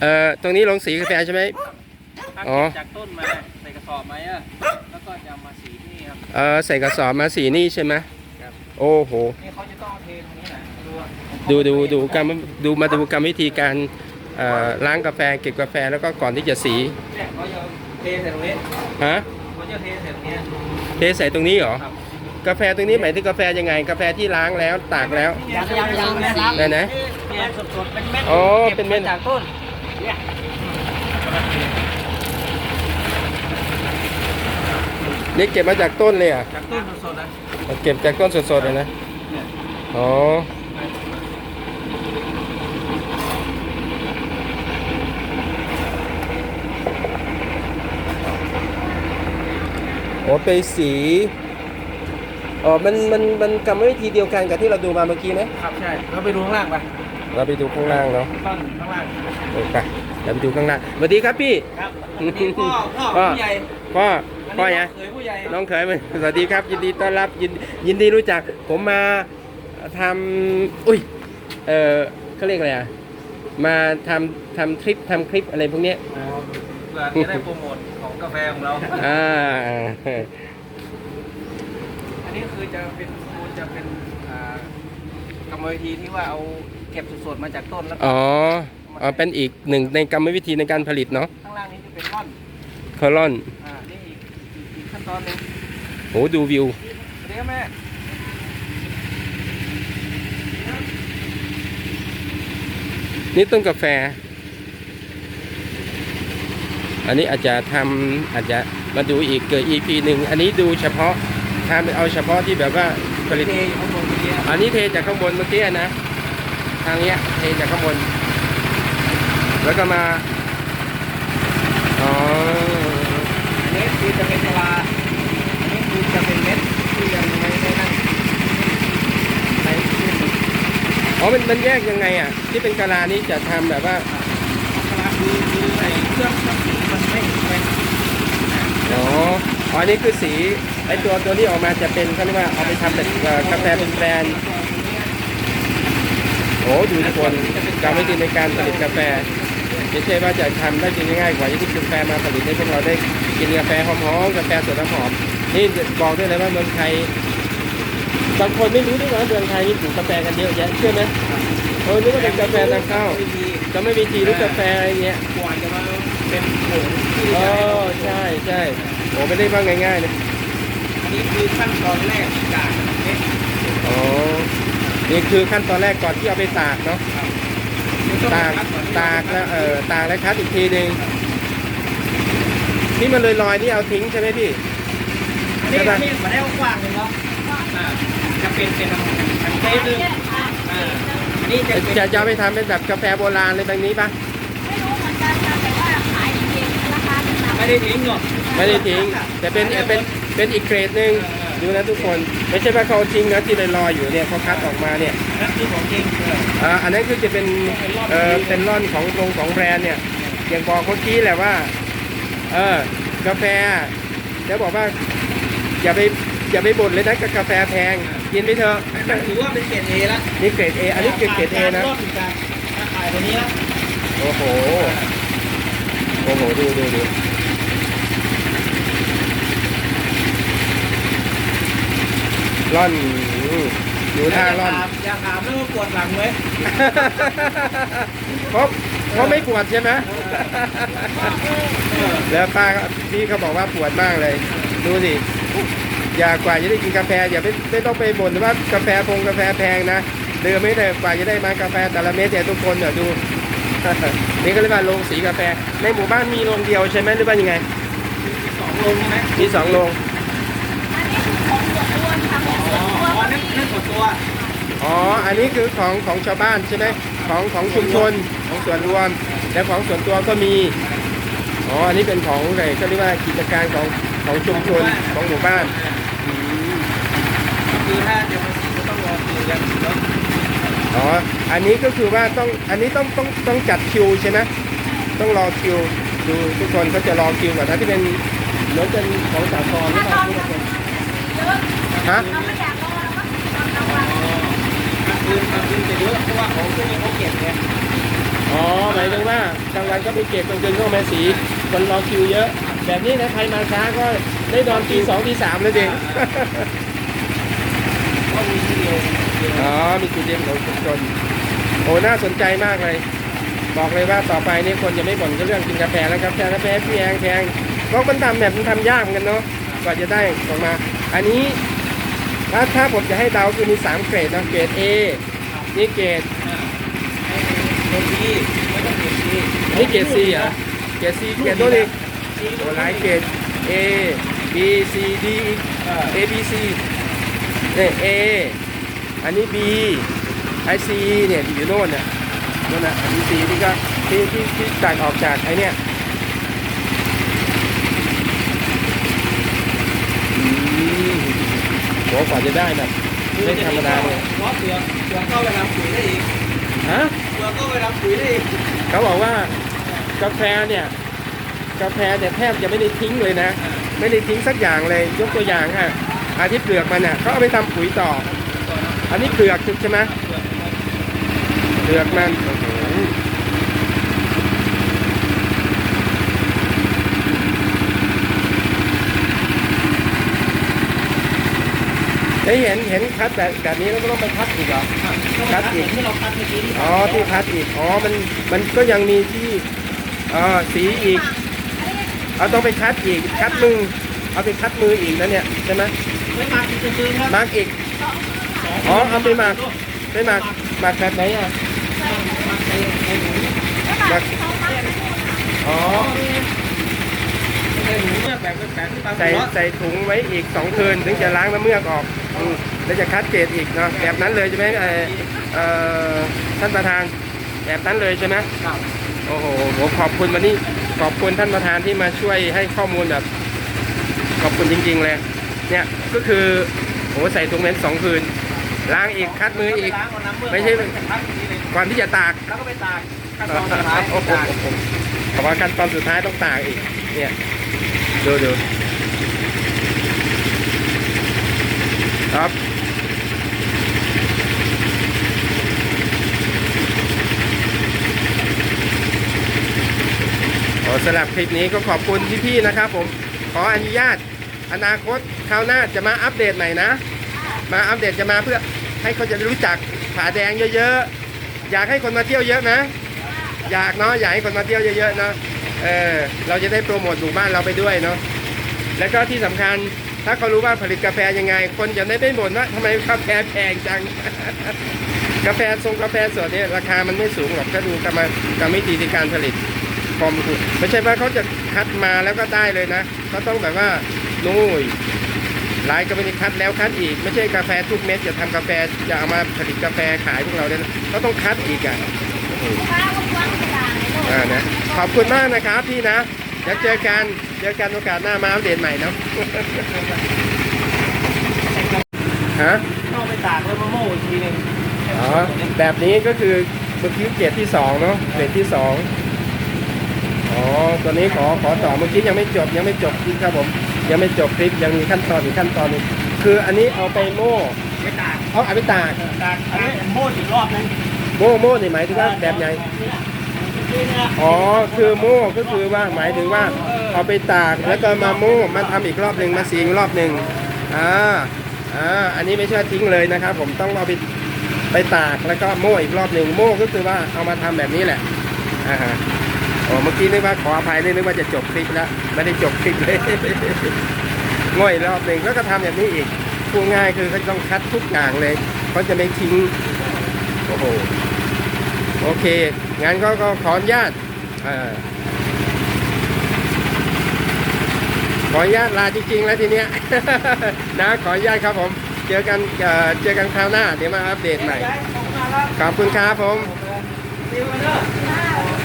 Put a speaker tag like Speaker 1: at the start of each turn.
Speaker 1: เอ่อตรงนี้ลงสีกาแฟใช่ไหม
Speaker 2: ถ้า
Speaker 1: อ๋อ
Speaker 2: เก็บจากต้นมาใส่กระสอบไหมอะ แล้วก็จะเอามาสีที่นี่ครับ
Speaker 1: เอ่อใส่กระสอบมาสีนี่ใช่ไหม
Speaker 2: ครับ
Speaker 1: โอ้โห
Speaker 2: นี่เขาจะต้องเอาเทตรงนี้นะดูอะ
Speaker 1: ดูดูดูกรรมดูมาดูกรรมวิธีการเอ่อล้างกาแฟเก็บกาแฟแล้วก็ก่อนที่จะสี
Speaker 2: เนี่ยเขาจะเอาเทใส่ตรงนี้
Speaker 1: ฮะ
Speaker 2: เขาจะเทใส่ตรงนี้
Speaker 1: เทใส่ตรงนี้เหรอ
Speaker 2: ครับ
Speaker 1: กาแฟตรงนี้หมายถึงกาแฟยังไง กาแฟที่ล้างแล้วตากแล้ว
Speaker 2: ยังยังยัง นะ
Speaker 1: ไหนไหน
Speaker 2: เนี่ยสดๆเป็นเม็ด
Speaker 1: อ๋อ
Speaker 2: ก็บ
Speaker 1: เป็นเม็ด
Speaker 2: มาจากต้นเนี่ย
Speaker 1: นี่เก็บมาจากต้นเลยเหรอะ
Speaker 2: จากต้นสดๆนะ
Speaker 1: เก็บจากต้นสดๆเลยนะ
Speaker 2: เนี่ย
Speaker 1: อ๋อโอ้ไปสีอ๋อมัน มัน มันกรรมวิธีเดียวกันกับที่เราดูมาเมื่อกี้ไหม
Speaker 2: ครับ ใช่ เราไปดูข้างล่างไป
Speaker 1: เราไปดูข้างล่างเนาะ
Speaker 2: ต้นข้างล่าง
Speaker 1: เออไปเดี๋ยวไปดูข้างล่างสวัสดีครับพี่
Speaker 2: ครับนี่พ่อพ่อผู้ใหญ่
Speaker 1: พ่อ
Speaker 2: อัน
Speaker 1: พ่อ
Speaker 2: นี้
Speaker 1: ไง
Speaker 2: เคยผู้ใหญ่
Speaker 1: น้องเขยมาสวัสดีครับ ยินดีต้อนรับยินยินดีรู้จัก ผมมาทำอุ้ยเออเขาเรียกอะไรอะมาทำทำทริปทำคลิปอะไรพวกเนี้ย
Speaker 2: อ๋อเพื่อจะได้โปรโมทของกาแฟของเรา
Speaker 1: อ่า
Speaker 2: อันนี้คือจะเป็นคูณจะเป็นอ่ากรรมวิธีที่ว่าเอาเก็บสดๆมาจากต้นแล้วก็
Speaker 1: อ๋อ อ๋อเป็นอีกหนึ่งในกรรมวิธีในการผลิตเนาะ
Speaker 2: ข้างล่างนี้จะเป็นร่อน
Speaker 1: คอลอน
Speaker 2: อ่านี่อีกอีกอีกขั้นตอนหนึง
Speaker 1: โหดูวิว
Speaker 2: เดี๋ยวแม่
Speaker 1: นี่ต้นกาแฟ อันนี้อาจจะทำอาจจะมาดูอีกเกิด EP หนึ่งอันนี้ดูเฉพาะทำเอาเฉพาะที่แบบว่าผลิต
Speaker 2: เทอยู่ข้างบนเมื่อกี้
Speaker 1: อันนี้เทจากข้างบนเมื่อกี้นะ ทางเนี้ยเทจากข้างบน แล้วก็มาอ๋อ
Speaker 2: อันนี้คือจะเป็นเวลาอันนี้คือจะเป็นเม็ดที่ยังไม่ได้นั่นใช้ขึ้น
Speaker 1: อ๋อมันมันแยกยังไงอะ ที่เป็นกะลานี้จะทำแบบว่า
Speaker 2: เวลาคือคือไอ้เครื่องเครื่องสีมันไม่เป็น
Speaker 1: อ๋ออ๋ออันนี้คือสีไอตัวตัวที่ออกมาจะเป็นเขาเรียกว่าเอาไปทำเป็นเอ่อกาแฟเป็นแบรนด์โอ้ดูทุกคนกรรมวิธีในการผลิตกาแฟ ไม่ใช่ว่าจะทำได้จริงง่ายๆกว่าที่กาแฟมาผลิตให้พวกเราได้กินกาแฟหอมๆกาแฟสดน้ำหอมนี่บอกได้เลยว่าเมืองไทยบางคนไม่รู้ด้วยว่าเมืองไทยนี่ปลูกกาแฟกันเยอะแยะเชื่อไหมเออนึกว่าเป็นกาแฟนำเข้า
Speaker 2: วิธี
Speaker 1: จะไม่มีทีหรือกาแฟอะไรเงี้ย
Speaker 2: กว่าจะมาเป็นผงที่
Speaker 1: อ๋อ
Speaker 2: จะให้
Speaker 1: ใช่ใช่โอ้ไม่ได้ว่าง่ายๆนะ
Speaker 2: อันนี้คือขั้นตอนแรกจากเม็ด
Speaker 1: อ๋อนี่คือขั้นตอนแรกก่อนที่เอาไปตากเนาะ ตากตากแล้วเออตากแล้วคัดอีกทีหนึ่งนี่มันเลยลอยนี่เอาทิ้งใช่ไหมพี่
Speaker 2: อันนี้อันนี้มาได้กว้างเลยเนาะอ่าจะเป็นเป็นอันเต้นึงอ่าอันนี้จะเป็น
Speaker 1: จะจะเอาไปทำเป็นแบบกาแฟโบราณเลยแบบนี้ปะ
Speaker 3: ไม่รู้เหมือนกันค่ะแต่ว่าขายจริงๆราคาเป็นหลัก
Speaker 2: ไม่ได้ทิ้งหรอก
Speaker 1: ไม่ได้ทิ้งแต่เป็นเป็นเป็นอีกเกรดหนึ่ง ดูนะทุกคนไม่ใช่ว่าเขาเอาทิ้งนะที่ลอยลอยอยู่เนี่ยเขาคัดออกมาเนี่ย
Speaker 2: นั่นคือของจริงเออ
Speaker 1: อ่าอันนั้นคือจะเป็นเออเป็นร่อนของโรงของแบรนด์เนี่ยอย่างบอกเมื่อกี้แหละว่าเออกาแฟแล้วบอกว่าอย่าไปอย่าไปบ่นเลยนะกับกาแฟแพงกินไปเถอะ
Speaker 2: นั่นถือว่าเป็นเกรดเอละ
Speaker 1: นี่เกรด A อันนี้คือเกรด A นะ
Speaker 2: รอบการขายตัวนี้ละ
Speaker 1: โอ้โหโอ้โหดูดูดู ร่อนอืมดูท่าร่อน
Speaker 2: อย่าถามแล้วก็ปวดหลังไว้
Speaker 1: เพราะเพราะไม่ปวดใช่ไหมแล้วป้าก็พี่เขาบอกว่าปวดมากเลย ดูสิอย่ากว่าจะได้กินกาแฟอย่าไม่ไม่ต้องไปบ่นว่ากาแฟพงกาแฟแพงนะเดือไม่ได้กว่าจะได้มากาแฟแต่ละเม็ดเนี่ยทุกคนเนี่ยดูนี่ก็เรียกว่าโรงสีกาแฟ ในหมู่บ้านมีโรงเดียวใช่ไหมหรือว่ายังไง
Speaker 2: สองโลใช่ไหม
Speaker 1: มีสองโรง
Speaker 3: อันนี้คือของส่ วนรวมค่ะของส่วนรวม
Speaker 2: อ๋อนั่นส่วนตัว
Speaker 1: อ๋อ อันนี้คือของของชาวบ้านใช่ไหมของของชุมชนของส่วนรวม และของส่วนตัวก็มี อ๋อ อันนี้เป็นของอะไรก็เรียกว่ากิจการของของชุมชนของหมู่บ้านอืม
Speaker 2: คือถ้าจะมาสีก็ต้องรอคิวกันเนาะ
Speaker 1: อ๋อ อันนี้ก็คือว่าต้อง อันนี้ต้องต้องต้องจัดคิวใช่ไหมต้องรอคิว ดูทุกคนเขาจะรอคิวก่อนนะที่เป็นเหมือนเป็นของสากลหรือเปล่าทุกคน
Speaker 3: เยอะ
Speaker 1: ฮะ
Speaker 2: คืนกลางคืนจะเยอะเพราะว่าของพวกนี้เขาเก็บไง
Speaker 1: อ๋อหมายถึงว่ากลางวันก็ไปเก็บกลางคืนก็มาสีคนรอคิวเยอะ แบบนี้นะใครมาช้าก็ได้นอนตีสองตีสามเลยเด็ก
Speaker 2: ก็มีที่เดียวเดียว
Speaker 1: อ๋อมีจุดเด่นของชุมชนโอ้น่าสนใจมากเลย บอกเลยว่าต่อไปนี่คนจะไม่บ่นกับเรื่องกินกาแฟแล้วครับแพงกาแฟแพงแพงเพราะมันทำแบบมันทำยากเหมือนกันเนาะกว่าจะได้ออกมา อันนี้ ถ้าถ้าผมจะให้เดาคือมี3เกรดนะเกรด A นี่เกรด
Speaker 2: เด็กดีไม่ต้องเด็กดี
Speaker 1: นี่เกรด C เหรอเกรด C เกรดตัวนี้โอ้หลายเกรด A B C D อีก A B C เนี่ย A อันนี้ B ไอ C เนี่ยอยู่โน่นเนี่ยโน่นน่ะอันนี้ C ที่ก็ที่ที่ที่ตัดออกจากไอเนี่ยอืม โหกว่าจะได้แบบไม่ธรรมดาเลย
Speaker 2: เพราะเปลือกเปลือกก็ไปทำปุ๋ยได้อีก
Speaker 1: ฮะ
Speaker 2: เปลือกก็ไปทำปุ๋ยได้อีก
Speaker 1: เขาบอกว่ากาแฟเนี่ยกาแฟเนี่ยแทบจะไม่ได้ทิ้งเลยนะ ไม่ได้ทิ้งสักอย่างเลยยกตัวอย่างค่ะอาที่เปลือกมันเนี่ยเขาเอาไปทำปุ๋ยต่อ อันนี้เปลือกใช่ไหมเปลือกมันโอ้โห ได้เห็นเห็นคัดแบบแบบนี้แล้วก็ต้องไปคัดอีกเหรอ คัดอีก
Speaker 2: ที่เราคัดเมื่อกี้ที่
Speaker 1: อ๋อที่คัดอีก อ๋อ มัน มันก็ยังมีที่เอ่อสีอีก เอาต้องไปคัดอีก คัดมือ เอาไปคัดมืออีกนะเนี่ยใช่ไหม
Speaker 2: ไม่มากินซื้อครับ
Speaker 1: มาร์กอีก อ๋อ เอาไปหมักไปหมักหมักแบบไหนอะ
Speaker 3: แล้วแบบเขามา
Speaker 1: อ๋อ
Speaker 2: ใส่หมูเนี่ยแบบแบบที่ปลา
Speaker 1: ใส่ใส่ถุงไว้อีกสองคืนถึงจะล้างน้ำเมือกออกอืมแล้วจะคัดเกรดอีกเนาะแบบนั้นเลยใช่ไหมเอ่อเอ่อท่านประธานแบบนั้นเลยใช่ไหม
Speaker 2: ครับ
Speaker 1: โอ้โหผมขอบคุณวันนี้ขอบคุณท่านประธานที่มาช่วยให้ข้อมูลแบบ ขอบคุณจริงๆเลย เนี่ยก็คือโอ้ใส่ถุงเม้นสองคืน ล้างอีกคัดมืออีก
Speaker 2: ล้างเอาน้ำเมือก
Speaker 1: ไม่ใช่
Speaker 2: คัดอย่างนี้เลย
Speaker 1: ก่อนที่จะตาก
Speaker 2: แล้วก็ไปตากขั้นตอนสุดท้าย
Speaker 1: โอ้โห
Speaker 2: ตาก
Speaker 1: ขอว่าขั้นตอนสุดท้ายต้องตากอีก เนี่ย ดูดูครับขอสำหรับคลิปนี้ก็ขอบคุณพี่ๆนะครับผม ขออนุญาตอนาคตคราวหน้าจะมาอัปเดตใหม่นะ มาอัปเดตจะมาเพื่อให้เขาจะรู้จักผาแดงเยอะๆ อยากให้คนมาเที่ยวเยอะนะ อยากเนาะอยากให้คนมาเที่ยวเยอะๆเนาะ เออเราจะได้โปรโมทหมู่บ้านเราไปด้วยเนาะแล้วก็ที่สำคัญถ้าเขารู้ว่าผลิตกาแฟยังไง คนจะได้ไม่บ่นว่าทำไมกาแฟแพงจัง กาแฟทรงกาแฟสดเนี่ยราคามันไม่สูงหรอกถ้าดูกรรมกรรมวิธีในการผลิตความถูกไม่ใช่ว่าเขาจะคัดมาแล้วก็ได้เลยนะเขาต้องแบบว่านู่นหลายก็ไม่ได้คัดแล้วคัดอีก ไม่ใช่กาแฟทุกเม็ดจะทำกาแฟจะเอามาผลิตกาแฟขายพวกเราเนี่ยก็ต้องคัดอีกอะ อ้โห
Speaker 3: ข้าวกว้างกระดาษเลยลูก
Speaker 1: อ่านะขอบคุณมากนะครับพี่นะเดี๋ยวเจอกันเจอกันโอกาสหน้ามาอัปเดตใหม่เนาะฮะ
Speaker 2: ต้องไปตากแล้วมาโม่อีกทีหนึง
Speaker 1: อ๋อแบบนี้ก็คือเมื่อกี้เกรดที่สองเนาะเกรดที่สองอ๋อตัวนี้ขอขอต่อเมื่อกี้ยังไม่จบยังไม่จบคลิปครับผม ยังไม่จบคลิปยังมีขั้นตอนอีกขั้นตอนหนึงคืออันนี้เอาไปโม่
Speaker 2: ไปตาก
Speaker 1: เอาเอาไปตาก
Speaker 2: ตากอันนี้โม่อีกรอบนึง
Speaker 1: โม่โม่นี่หมายถึงว่าแบบไหนอ๋ อ๋อคือโม่ก็คือว่าหมายถึงว่าเอาไปตากแล้วก็มาโม่มาทำอีกรอบหนึ่งมาสีอีกรอบหนึ่งอ่าอ่าอันนี้ไม่ใช่ทิ้งเลยนะครับ ผมต้องเอาไปไปตากแล้วก็โม่อีกรอบหนึ่งโม่ก็คือว่าเอามาทำแบบนี้แหละอ่าฮะอ๋อเมื่อกี้นึกว่าขออภัยเลยนึกว่าจะจบคลิปแล้วไม่ได้จบคลิปเลยโง่อีกรอบหนึ่งแล้วก็ทำแบบนี้อีกพูดง่ายคือเขาต้องคัดทุกอย่างเลยเขาจะไม่ทิ้งโอ้โหโอเค งั้นก็ก็ขออนุญาตเอ่อขออนุญาตลาจริงๆ แล้วทีเนี้ยนะขออนุญาตครับผม เจอกันเอ่อเจอกันคราวหน้า เดี๋ยวมาอัปเดตใหม่
Speaker 2: ย้ายของมาแล้ว
Speaker 1: ขอบคุณครับผม
Speaker 2: ดีมาเด้อ